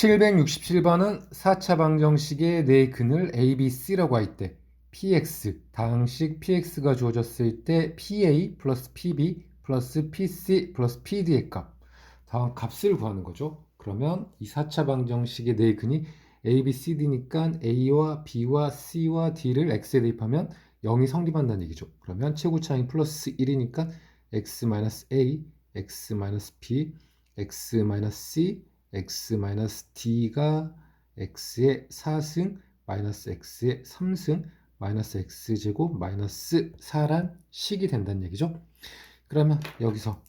767번은 4차 방정식의 네 근을 A, B, C라고 할 때 px, 다항식 px가 주어졌을 때 pa 플러스 pb 플러스 pc 플러스 pd의 값, 다음 값을 구하는 거죠. 그러면 이 4차 방정식의 네 근이 a, b, c, d니까 a와 b와 c와 d를 x에 대입하면 0이 성립한다는 얘기죠. 그러면 최고차항이 플러스 1이니까 x 마이 너스 a, x 마이너스 b, x 마이너스 c, x 마이너스 d가 x의 4승 마이너스 x의 3승 마이너스 x제곱 마이너스 4란 식이 된다는 얘기죠. 그러면 여기서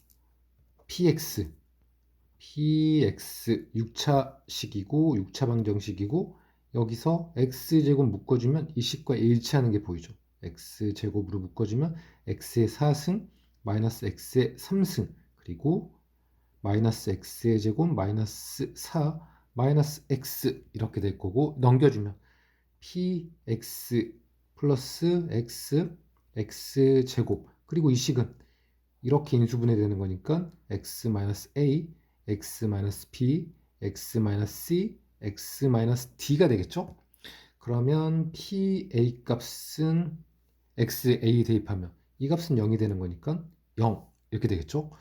px px 6차식이고 6차 방정식이고 여기서 x제곱 묶어주면 이 식과 일치하는 게 보이죠. x제곱으로 묶어주면 x의 4승 마이너스 x의 3승 그리고 마이너스 x의 제곱 마이너스 4 마이너스 x 이렇게 될 거고 넘겨주면 px 플러스 x x 제곱 그리고 이 식은 이렇게 인수분해 되는 거니까 x 마이너스 a x 마이너스 b x 마이너스 c x 마이너스 d가 되겠죠? 그러면 pa 값은 xa 대입하면 이 값은 0이 되는 거니까 0 이렇게 되겠죠?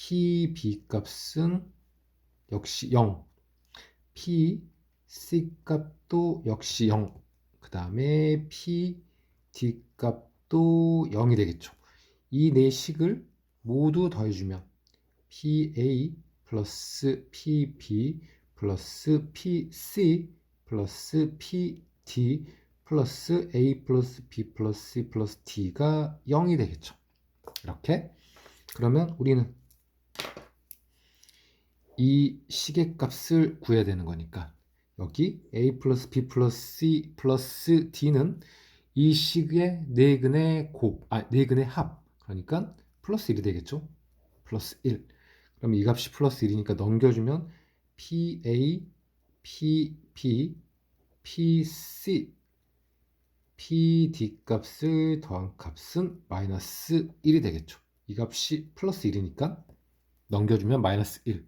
PB 값은 역시 0, PC 값도 역시 0, 그 다음에 PD 값도 0이 되겠죠. 이 네 식을 모두 더해주면 PA 플러스 PB 플러스 PC 플러스 PD 플러스 A 플러스 B 플러스 C 플러스 D가 0이 되겠죠. 이렇게 그러면 우리는 이 식의 값을 구해야 되는 거니까 여기 a 플러스 b 플러스 c 플러스 d는 이 식의 네 근의 곱, 아, 네 근의 합. 그러니까 플러스 1이 되겠죠? 플러스 1. 그럼 이 값이 플러스 1이니까 넘겨주면 pa, pp, pc, pd 값을 더한 값은 마이너스 1이 되겠죠. 이 값이 플러스 1이니까 넘겨주면 마이너스 1.